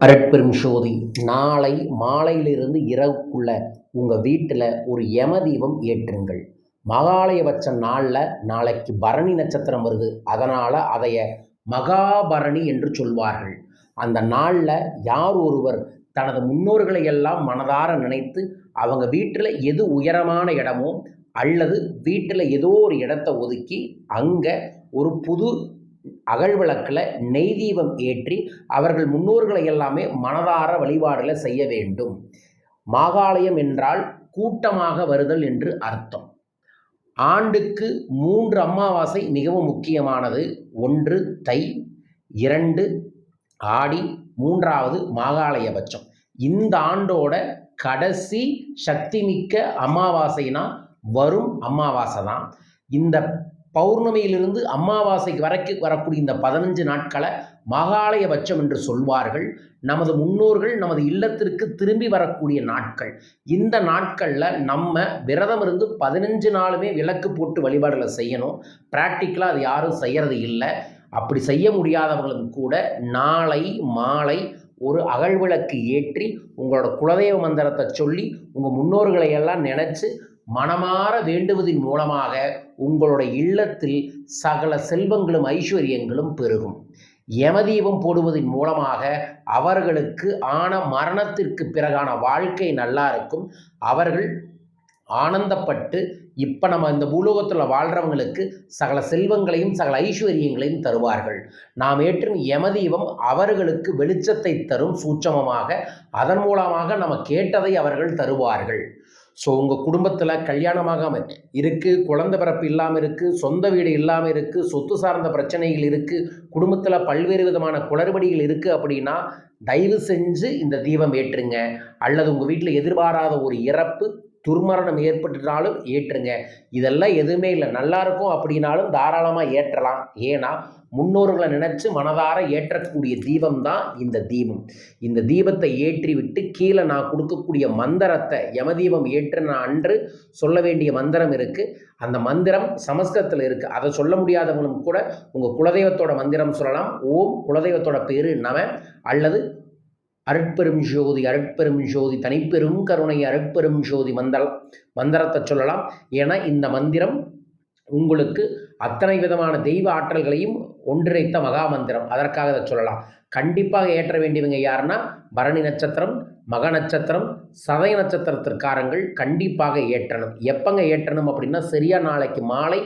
அரட்பெரும் சோதி நாளை மாலையிலிருந்து இரவுக்குள்ள உங்கள் வீட்டில் ஒரு யம தீபம் ஏற்றுங்கள். மகாலயபட்ச நாளில் நாளைக்கு பரணி நட்சத்திரம் வருது. அதனால் அதைய மகாபரணி என்று சொல்வார்கள். அந்த நாளில் யார் ஒருவர் தனது முன்னோர்களை எல்லாம் மனதார நினைத்து அவங்க வீட்டில் எது உயரமான இடமோ அல்லது வீட்டில் ஏதோ ஒரு இடத்தை ஒதுக்கி அங்கே ஒரு புது அகழ்விளக்கில் நெய் தீபம் ஏற்றி அவர்கள் முன்னோர்களை எல்லாமே மனதார வழிபாடுகளை செய்ய வேண்டும். மாகாளயம் என்றால் கூட்டமாக வருதல் என்று அர்த்தம். ஆண்டுக்கு மூன்று அமாவாசை மிகவும் முக்கியமானது. ஒன்று தை இரண்டு ஆடி மூன்றாவது மாகாளயபட்சம். இந்த ஆண்டோட கடைசி சக்திமிக்க அமாவாசைனா வரும் அமாவாசை தான். இந்த பௌர்ணமியிலிருந்து அமாவாசைக்கு வரைக்கும் வரக்கூடிய இந்த பதினஞ்சு நாட்களை மகாலயபட்சம் என்று சொல்வார்கள். நமது முன்னோர்கள் நமது இல்லத்திற்கு திரும்பி வரக்கூடிய நாட்கள். இந்த நாட்களில் நம்ம விரதம் இருந்து பதினஞ்சு நாளுமே விளக்கு போட்டு வழிபாடுகளை செய்யணும். ப்ராக்டிக்கலாக அது யாரும் செய்கிறது இல்லை. அப்படி செய்ய முடியாதவர்களும் கூட நாளை மாலை ஒரு அகழ்விளக்கு ஏற்றி உங்களோட குலதெய்வ மந்திரத்தை சொல்லி உங்கள் முன்னோர்களை எல்லாம் நினச்சி மனமாற வேண்டுவதன் மூலமாக உங்களுடைய இல்லத்தில் சகல செல்வங்களும் ஐஸ்வர்யங்களும் பெருகும். யமதீபம் போடுவதன் மூலமாக அவர்களுக்கு ஆன மரணத்திற்கு பிறகான வாழ்க்கை நல்லா இருக்கும். அவர்கள் ஆனந்தப்பட்டு இப்போ நம்ம இந்த பூலோகத்தில் வாழ்கிறவங்களுக்கு சகல செல்வங்களையும் சகல ஐஸ்வர்யங்களையும் தருவார்கள். நாம் ஏற்றும் யமதீபம் அவர்களுக்கு வெளிச்சத்தை தரும் சூட்சமமாக அதன் மூலமாக நம்ம கேட்டதை அவர்கள் தருவார்கள். ஸோ உங்கள் குடும்பத்தில் கல்யாணமாகாமல் இருக்குது குழந்த பிறப்பு இல்லாமல் இருக்குது சொந்த வீடு இல்லாமல் இருக்குது சொத்து சார்ந்த பிரச்சனைகள் இருக்குது குடும்பத்தில் பல்வேறு விதமான குளறுபடிகள் இருக்குது அப்படின்னா தயவு செஞ்சு இந்த தீபம் ஏற்றுங்க. அல்லது உங்கள் வீட்டில் எதிர்பாராத ஒரு இறப்பு துர்மரணம் ஏற்பட்டுனாலும் ஏற்றுங்க. இதெல்லாம் எதுவுமே இல்லை. நல்லா இருக்கும் அப்படின்னாலும் தாராளமாக ஏற்றலாம். ஏன்னா முன்னோர்களை நினச்சி மனதார ஏற்றக்கூடிய தீபம் தான் இந்த தீபம். இந்த தீபத்தை ஏற்றி விட்டு கீழே நான் கொடுக்கக்கூடிய மந்திரத்தை யமதீபம் ஏற்றின அன்று சொல்ல வேண்டிய மந்திரம் இருக்குது அந்த மந்திரம் சமஸ்கிருதத்தில் இருக்குது அதை சொல்ல முடியாதவங்களும் கூட உங்கள் குலதெய்வத்தோட மந்திரம் சொல்லலாம். ஓம் குலதெய்வத்தோட பேர் நம அல்லது அருட்பெரும் ஜோதி அருட்பெரும் ஜோதி தனிப்பெரும் கருணை அருட்பெரும் ஜோதி மந்தள மந்திரத்தை சொல்லலாம். என இந்த மந்திரம் உங்களுக்கு அத்தனை விதமான தெய்வ ஆற்றல்களையும் ஒன்றிணைத்த மகா மந்திரம். அதற்காக அதை சொல்லலாம். கண்டிப்பாக ஏற்ற வேண்டியவங்க யாருன்னா பரணி நட்சத்திரம் மக நட்சத்திரம் சதய நட்சத்திரத்திற்காரங்கள் கண்டிப்பாக ஏற்றணும். எப்பங்க ஏற்றணும் அப்படின்னா சரியாக நாளைக்கு மாலை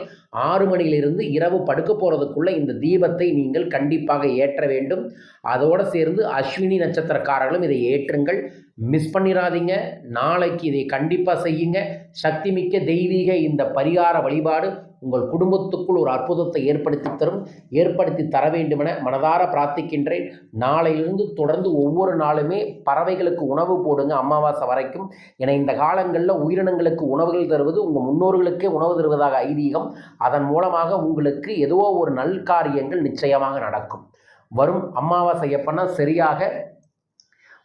ஆறு மணியிலிருந்து இரவு படுக்க போகிறதுக்குள்ளே இந்த தீபத்தை நீங்கள் கண்டிப்பாக ஏற்ற வேண்டும். அதோடு சேர்ந்து அஸ்வினி நட்சத்திரக்காரர்களும் இதை ஏற்றுங்கள். மிஸ் பண்ணிடாதீங்க நாளைக்கு இதை கண்டிப்பாக செய்யுங்க. சக்திமிக்க தெய்வீக இந்த பரிகார வழிபாடு உங்கள் குடும்பத்துக்குள் ஒரு அற்புதத்தை ஏற்படுத்தி தரும் ஏற்படுத்தி தர வேண்டுமென மனதார பிரார்த்திக்கின்றேன். நாளையிலிருந்து தொடர்ந்து ஒவ்வொரு நாளுமே பறவைகளுக்கு உணவு போடுங்க அமாவாசை வரைக்கும். என இந்த காலங்களில் உயிரினங்களுக்கு உணவுகள் தருவது உங்கள் முன்னோர்களுக்கே உணவு தருவதாக ஐதீகம். அதன் மூலமாக உங்களுக்கு ஏதோ ஒரு நல்காரியங்கள் நிச்சயமாக நடக்கும். வரும் அமாவாசை எப்பன்னா சரியாக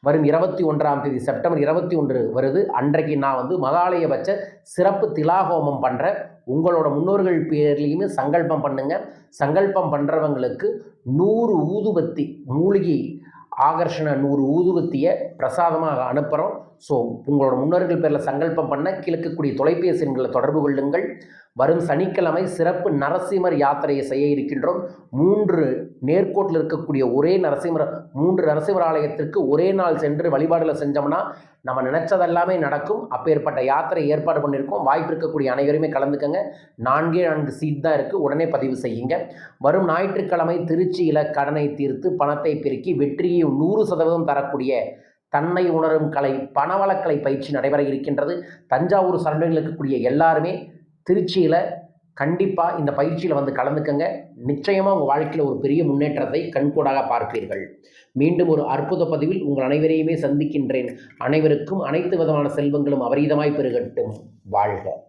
வரும் இருபத்தி ஒன்றாம் தேதி செப்டம்பர் இருபத்தி ஒன்று வருது. அன்றைக்கு நான் வந்து மகாலயபட்ச சிறப்பு திலாகோமம் பண்ணுறேன் உங்களோட முன்னோர்கள் பேர்லேயுமே சங்கல்பம் பண்ணுங்கள் சங்கல்பம் பண்ணுறவங்களுக்கு நூறு ஊதுபத்தி மூலிகை ஆகர்ஷண நூறு ஊதுபத்தியை பிரசாதமாக அனுப்புகிறோம் ஸோ உங்களோட முன்னோர்கள் பேரில் சங்கல்பம் பண்ண கிழக்கக்கூடிய தொலைபேசி எண்களை தொடர்பு கொள்ளுங்கள். வரும் சனிக்கிழமை சிறப்பு நரசிம்மர் யாத்திரையை செய்ய இருக்கின்றோம். மூன்று நேர்கோட்டில் இருக்கக்கூடிய ஒரே நரசிம்மர் மூன்று நரசிம்மர் ஆலயத்திற்கு ஒரே நாள் சென்று வழிபாடுகளை செஞ்சோம்னா நம்ம நினச்சதெல்லாமே நடக்கும். அப்பேற்பட்ட யாத்திரை ஏற்பாடு பண்ணியிருக்கோம். வாய்ப்பு இருக்கக்கூடிய அனைவருமே கலந்துக்கங்க. நான்கே நான்கு சீட் தான் இருக்குது உடனே பதிவு செய்யுங்க. வரும் ஞாயிற்றுக்கிழமை திருச்சியில் கடனை தீர்த்து பணத்தை பெருக்கி வெற்றியை நூறு சதவீதம் தரக்கூடிய தன்னை உணரும் கலை பணவளக்கலை பயிற்சி நடைபெற இருக்கின்றது. தஞ்சாவூர் சரண்டங்களில் இருக்கக்கூடிய எல்லாருமே திருச்சியில் கண்டிப்பாக இந்த பயிற்சியில் வந்து கலந்துக்கங்க. நிச்சயமாக உங்கள் வாழ்க்கையில் ஒரு பெரிய முன்னேற்றத்தை கண்கூடாக பார்ப்பீர்கள். மீண்டும் ஒரு அற்புத பதிவில் உங்கள் அனைவரையுமே சந்திக்கின்றேன். அனைவருக்கும் அனைத்து விதமான செல்வங்களும் அபரீதமாய் பெருகட்டும். வாழ்க.